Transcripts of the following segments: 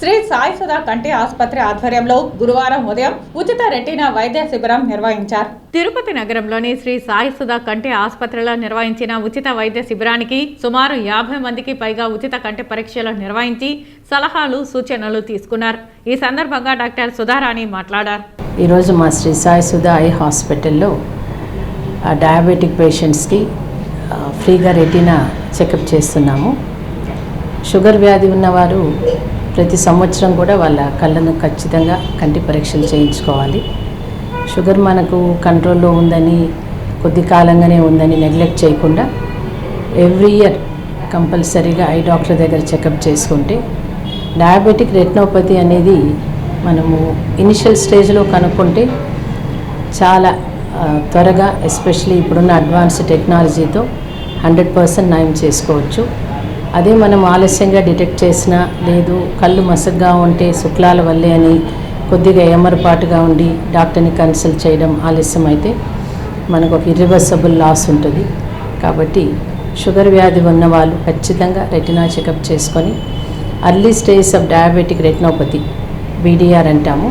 శ్రీ సాయి సుధా కంటి ఆసుపత్రి ఆధ్వర్యంలో గురువారం ఉదయం ఉచిత రెటీనా వైద్య శిబిరం నిర్వహించారు. తిరుపతి నగరంలోని శ్రీ సాయి సుధా కంటి ఆసుపత్రిలో నిర్వహించిన ఉచిత వైద్య శిబిరానికి సుమారు యాభై మందికి పైగా ఉచిత కంటి పరీక్షలు నిర్వహించి సలహాలు సూచనలు తీసుకున్నారు. ఈ సందర్భంగా డాక్టర్ సుధారాణి మాట్లాడారు. ఈరోజు మా శ్రీ సాయి సుధా ఐ హాస్పిటల్లో ఆ డయాబెటిక్ పేషెంట్స్కి ఫ్రీగా రెటీనా చెకప్ చేస్తున్నాము. షుగర్ వ్యాధి ఉన్నవారు ప్రతి సంవత్సరం కూడా వాళ్ళ కళ్ళను ఖచ్చితంగా కంటి పరీక్షలు చేయించుకోవాలి. షుగర్ మనకు కంట్రోల్లో ఉందని కొద్ది కాలంగానే ఉందని నెగ్లెక్ట్ చేయకుండా ఎవ్రీ ఇయర్ కంపల్సరీగా ఐ డాక్టర్ దగ్గర చెకప్ చేసుకుంటే డయాబెటిక్ రెటినోపతి అనేది మనము ఇనిషియల్ స్టేజ్లో కనుక్కుంటే చాలా త్వరగా ఎస్పెషలీ ఇప్పుడున్న అడ్వాన్స్ టెక్నాలజీతో హండ్రెడ్ పర్సెంట్ నయం చేసుకోవచ్చు. అదే మనం ఆలస్యంగా డిటెక్ట్ చేసినా లేదు కళ్ళు మసగ్గా ఉంటే శుక్లాల వల్లే అని కొద్దిగా ఏమరపాటుగా ఉండి డాక్టర్ని కన్సల్ట్ చేయడం ఆలస్యం అయితే మనకు ఒక ఇర్రివర్సబుల్ లాస్ ఉంటుంది. కాబట్టి షుగర్ వ్యాధి ఉన్న వాళ్ళు ఖచ్చితంగా రెటినా చెకప్ చేసుకొని early stage of diabetic retinopathy BDR అంటాము.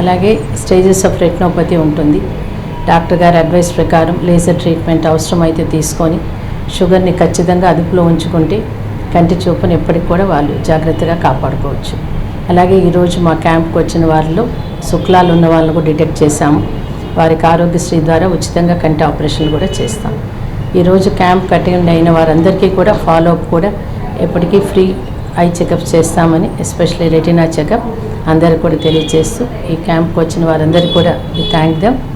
అలాగే స్టేజెస్ ఆఫ్ రెటినోపతి ఉంటుంది. డాక్టర్ గారి అడ్వైస్ ప్రకారం లేజర్ ట్రీట్మెంట్ అవసరమైతే తీసుకొని షుగర్ని ఖచ్చితంగా అదుపులో ఉంచుకుంటే కంటి చూపును ఎప్పటికి కూడా వాళ్ళు జాగ్రత్తగా కాపాడుకోవచ్చు. అలాగే ఈరోజు మా క్యాంప్కి వచ్చిన వారిలో శుక్లాలు ఉన్న వాళ్ళని కూడా డిటెక్ట్ చేశాము. వారికి ఆరోగ్యశ్రీ ద్వారా ఉచితంగా కంటి ఆపరేషన్లు కూడా చేస్తాం. ఈరోజు క్యాంప్ అటెండ్ అయిన వారందరికీ కూడా ఫాలో అప్ కూడా ఎప్పటికీ ఫ్రీ ఐ చెకప్ చేస్తామని ఎస్పెషల్లీ రెటినా చెకప్ అందరికి కూడా తెలియజేస్తూ ఈ క్యాంప్కి వచ్చిన వారందరికీ కూడా థ్యాంక్ దమ్.